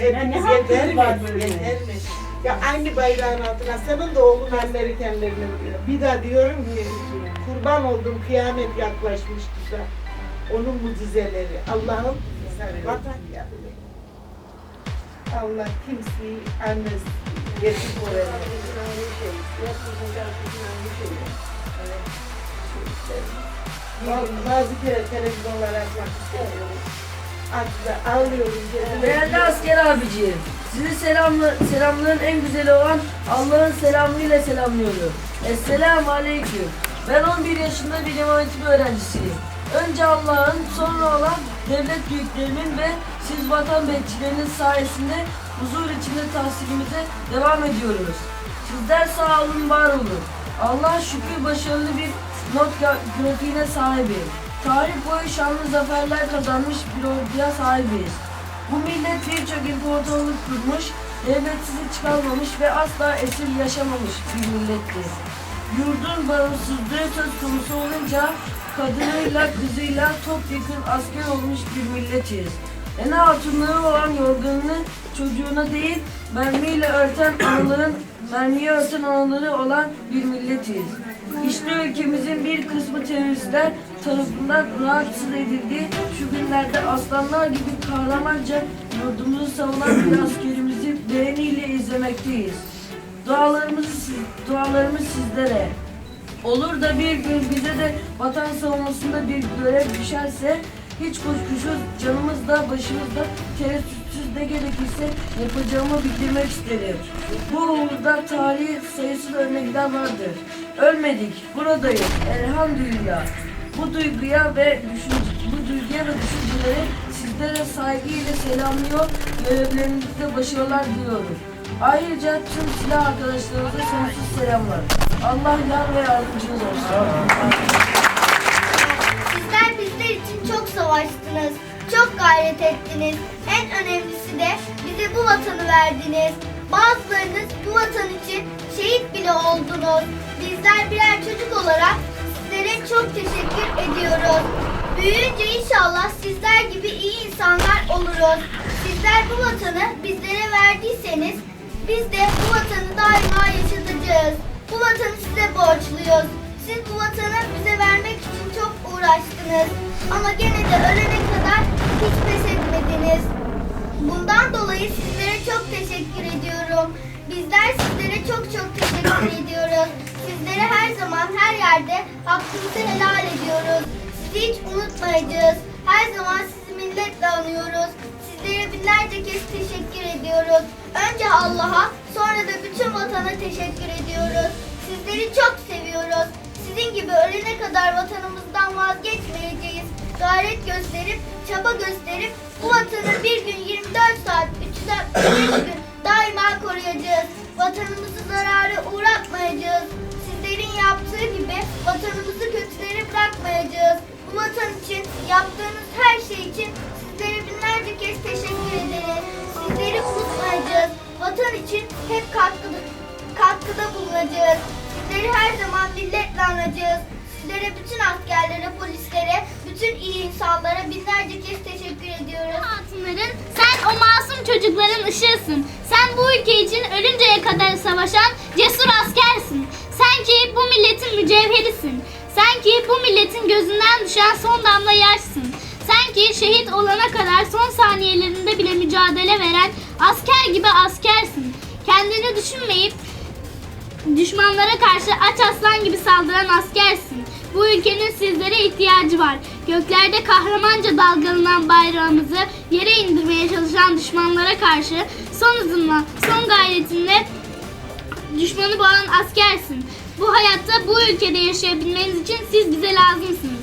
hepiniz hakkınız yeter mi? Yeter mi? Ya aynı bayrağın altına senin de oğlun Amerikanlarını vuruyor. Bir daha diyorum ki kurban oldum kıyamet yaklaşmıştı da. Onun mucizeleri. Allah'ım vatan yardım Allah kimseyi annesi yetim öğrenmesin. Bazı kere televizyonlara açmak istemiyorum. Açtı, ağlıyorum. Değerli asker abiciğim, sizi selamlı, selamların en güzeli olan Allah'ın selamıyla selamlıyorum. Esselamu Aleyküm. Ben 11 yaşında bir imam öğrencisiyim. Önce Allah'ın, sonra olan devlet büyüklerimin ve siz vatan bekçilerinin sayesinde huzur içinde tahsilimize devam ediyoruz. Sizler sağ olun, var olun. Allah şükür başarılı bir not gra- grafiğine sahibim. Tarih boyu şanlı zaferler kazanmış bir orduya sahibiz. Bu millet birçok imparatorluk kurmuş, devletsizlik çıkarmamış ve asla esir yaşamamış bir millettir. Yurdun bağımsızlığı söz konusu olunca kadınıyla kızıyla topyekun asker olmuş bir milletiz. En hatunları olan yorganını çocuğuna değil, mermiyle örten anaların, mermiye örten anaları olan bir milletiz. İşte ülkemizin bir kısmı teröristler tarafından rahatsız edildiği şu günlerde aslanlar gibi kahramanca yurdumuzu savunan bir askerimizi beğeniyle izlemekteyiz. Dualarımız, dualarımız sizlere. Olur da bir gün bize de vatan savunmasında bir görev düşerse hiç kuşkusuz canımızda başımızda tereddütsüz ne gerekirse yapacağımı bildirmek isterim. Bu uğurda tarihi sayısız örnekler vardır. Ölmedik, buradayız elhamdülillah. Bu duyguya ve düşünce, bu duyguya ve düşüncelere sizlere saygıyla selamlıyor, görevlerinizde başarılar diliyorum. Ayrıca tüm silah arkadaşlarımıza sonsuz selamlar. Allah yar ve yardımcınız olsun. Sizler bizler için çok savaştınız, çok gayret ettiniz. En önemlisi de bize bu vatanı verdiniz. Bazılarınız bu vatan için şehit bile oldunuz. Bizler birer çocuk olarak sizlere çok teşekkür ediyoruz. Büyüyünce inşallah sizler gibi iyi insanlar oluruz. Sizler bu vatanı bizlere verdiyseniz biz de bu vatanı daima yaşatacağız. Bu vatanı size borçluyuz. Siz bu vatanı bize vermek için çok uğraştınız. Ama gene de ölene kadar hiç pes etmediniz. Bundan dolayı sizlere çok teşekkür ediyorum. Bizler sizlere çok çok teşekkür ediyoruz. Sizlere her zaman her yerde hakkınızı helal ediyoruz. Sizi hiç unutmayacağız. Her zaman sizi minnetle anıyoruz. Sizlere binlerce kez teşekkür ediyoruz. Önce Allah'a sonra da bütün vatana teşekkür ediyoruz. Sizleri çok seviyoruz. Sizin gibi ölene kadar vatanımızdan vazgeçmeyeceğiz. Gayret gösterip, çaba gösterip bu vatanı bir gün 24 saat, 365 gün daima koruyacağız. Vatanımızı zarara yaptığınız her şey için sizlere binlerce kez teşekkür ederiz. Sizleri unutmayacağız. Vatan için hep katkıda, katkıda bulunacağız. Sizleri her zaman milletle anacağız. Sizlere bütün askerlere, polislere, bütün iyi insanlara binlerce kez teşekkür ediyoruz. Hatunların sen o masum çocukların ışığısın. Sen bu ülke için ölünceye kadar savaşan cesur askersin. Sen ki bu milletin mücevherisin. Sen ki bu milletin gözünden düşen son damla yaşsın. Sen ki şehit olana kadar son saniyelerinde bile mücadele veren asker gibi askersin. Kendini düşünmeyip Düşmanlara karşı aç aslan gibi saldıran askersin. Bu ülkenin sizlere ihtiyacı var. Göklerde kahramanca dalgalanan bayrağımızı yere indirmeye çalışan düşmanlara karşı son hızınla, son gayretinle düşmanı boğan askersin. Bu hayatta bu ülkede yaşayabilmeniz için siz bize lazımsınız.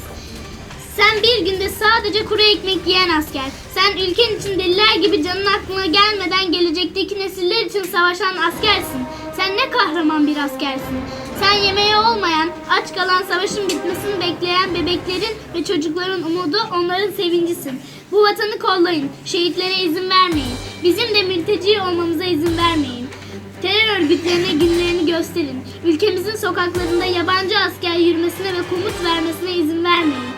Sen bir günde sadece kuru ekmek yiyen asker. Sen ülken için deliler gibi canın aklına gelmeden gelecekteki nesiller için savaşan askersin. Sen ne kahraman bir askersin. Sen yemeği olmayan, aç kalan savaşın bitmesini bekleyen bebeklerin ve çocukların umudu, onların sevincisin. Bu vatanı kollayın, şehitlere izin vermeyin. Bizim de mülteci olmamıza izin vermeyin. Terör örgütlerine günlerini gösterin. Ülkemizin sokaklarında yabancı asker yürümesine ve komut vermesine izin vermeyin.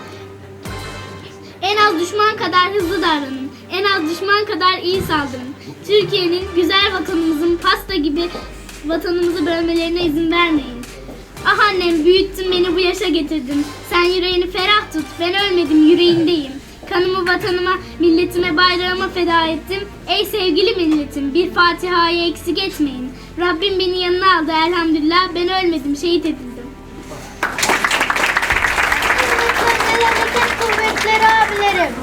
En az düşman kadar hızlı davranın. En az düşman kadar iyi saldırın. Türkiye'nin güzel vatanımızın pasta gibi vatanımızı bölmelerine izin vermeyin. Ah annem büyüttün beni bu yaşa getirdin. Sen yüreğini ferah tut. Ben ölmedim yüreğindeyim. Kanımı vatanıma, milletime, bayrağıma feda ettim. Ey sevgili milletim bir Fatiha'yı eksik etmeyin. Rabbim beni yanına aldı elhamdülillah. Ben ölmedim şehit edildim. Kuvvetleri abilerim.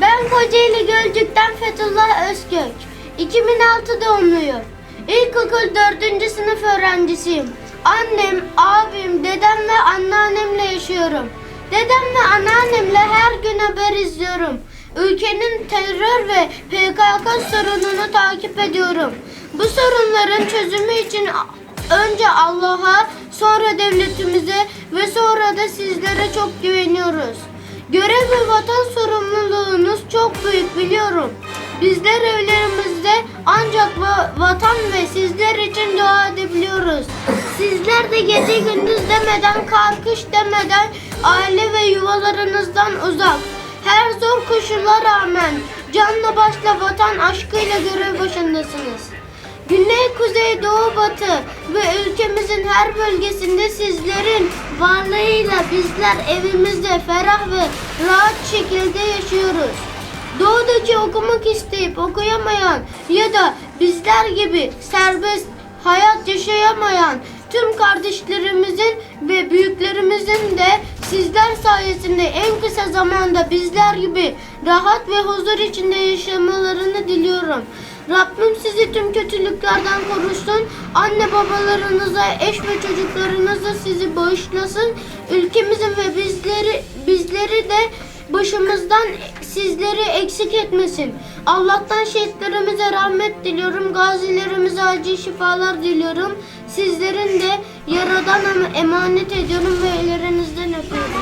Ben Kocaeli Gölcük'ten Fethullah Özkök. 2006 doğumluyum. İlkokul 4. sınıf öğrencisiyim. Annem, abim, dedem ve anneannemle yaşıyorum. Dedem ve anneannemle her gün haber izliyorum. Ülkenin terör ve PKK sorununu takip ediyorum. Bu sorunların çözümü için önce Allah'a, sonra devletimize ve sonra da sizlere çok güveniyoruz. Görev ve vatan sorumluluğunuz çok büyük biliyorum. Bizler evlerimizde ancak va- vatan ve sizler edebiliyoruz. Sizler de gece gündüz demeden, karkış demeden aile ve yuvalarınızdan uzak. Her zor koşula rağmen canla başla vatan aşkıyla görev başındasınız. Güney, kuzey, doğu, batı ve ülkemizin her bölgesinde sizlerin varlığıyla bizler evimizde ferah ve rahat şekilde yaşıyoruz. Doğudaki okumak isteyip okuyamayan ya da bizler gibi serbest hayat yaşayamayan tüm kardeşlerimizin ve büyüklerimizin de sizler sayesinde en kısa zamanda bizler gibi rahat ve huzur içinde yaşamalarını diliyorum. Rabbim sizi tüm kötülüklerden korusun. Anne babalarınıza, eş ve çocuklarınıza sizi bağışlasın. Ülkemizin ve bizleri bizleri de başımızdan sizleri eksik etmesin. Allah'tan şehitlerimize rahmet diliyorum. Gazilerimize acil şifalar diliyorum. Sizlerin de yaradan emanet ediyorum ve ellerinizden öpüyorum.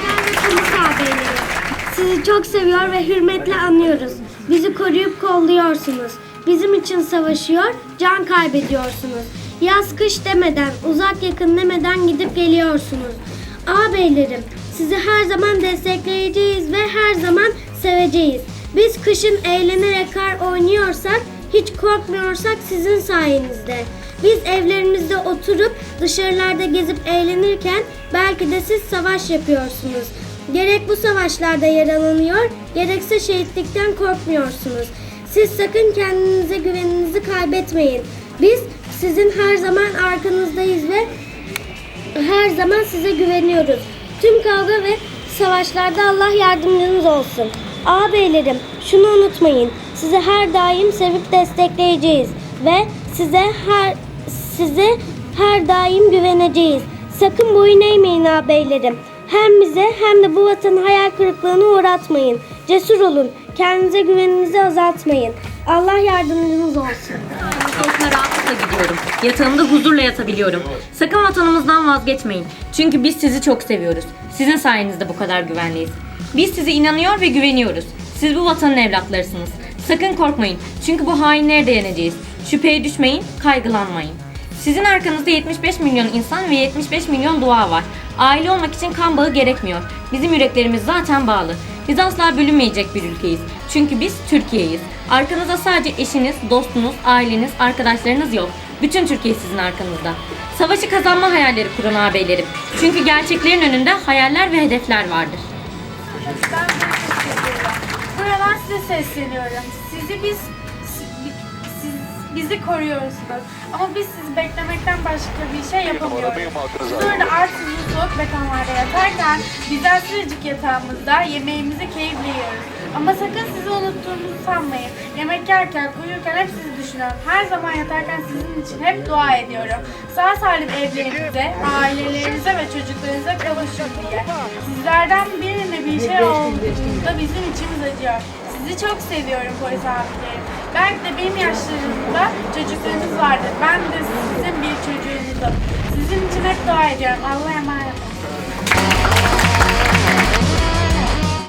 Sizi çok seviyor ve hürmetle anıyoruz. Bizi koruyup kolluyorsunuz. Bizim için savaşıyor, can kaybediyorsunuz. Yaz kış demeden, uzak yakın demeden gidip geliyorsunuz. Ağabeylerim, sizi her zaman destekleyeceğiz ve her zaman seveceğiz. Biz kışın eğlenerek kar oynuyorsak, hiç korkmuyorsak sizin sayenizde. Biz evlerimizde oturup dışarılarda gezip eğlenirken belki de siz savaş yapıyorsunuz. Gerek bu savaşlarda yaralanıyor, gerekse şehitlikten korkmuyorsunuz. Siz sakın kendinize güveninizi kaybetmeyin. Biz sizin her zaman arkanızdayız ve her zaman size güveniyoruz. Tüm kavga ve savaşlarda Allah yardımcınız olsun. Ağabeylerim şunu unutmayın. Sizi her daim sevip destekleyeceğiz ve size her size her daim güveneceğiz. Sakın boyun eğmeyin ağabeylerim. Hem bize hem de bu vatanı hayal kırıklığına uğratmayın. Cesur olun. Kendinize güveninizi azaltmayın. Allah yardımcınız olsun. Yoluna rahatlıkla gidiyorum. Yatağımda huzurla yatabiliyorum. Sakın vatanımızdan vazgeçmeyin. Çünkü biz sizi çok seviyoruz. Sizin sayenizde bu kadar güvenliyiz. Biz size inanıyor ve güveniyoruz. Siz bu vatanın evlatlarısınız. Sakın korkmayın. Çünkü bu hainleri de yeneceğiz. Şüpheye düşmeyin, kaygılanmayın. Sizin arkanızda 75 milyon insan ve 75 milyon dua var. Aile olmak için kan bağı gerekmiyor. Bizim yüreklerimiz zaten bağlı. Biz asla bölünmeyecek bir ülkeyiz. Çünkü biz Türkiye'yiz. Arkanızda sadece eşiniz, dostunuz, aileniz, arkadaşlarınız yok. Bütün Türkiye sizin arkanızda. Savaşı kazanma hayalleri kurun ağabeylerim. Çünkü gerçeklerin önünde hayaller ve hedefler vardır. Ben Buradan size sesleniyorum. Sizi biz siz bizi koruyorsunuz. Ama biz sizi beklemekten başka bir şey yapamıyoruz. Siz orada arsızlı soğuk betonlarda yatarken bizler sıcacık yatağımızda yemeğimizi keyifle yiyoruz. Ama sakın sizi unuttuğumuzu sanmayın. Yemek yerken, uyurken hep sizi düşünüyorum. Her zaman yatarken sizin için hep dua ediyorum. Sağ salim evlerinize, ailelerinize ve çocuklarınıza kavuşun diye. Sizlerden birine bir şey olduğunda bizim içimiz acıyor. Sizi çok seviyorum polis abilerim. Belki de benim yaşlarımda çocuklarınız vardır. Ben de sizin bir çocuğunuzum. Sizin için hep dua ediyorum. Allah'a emanet.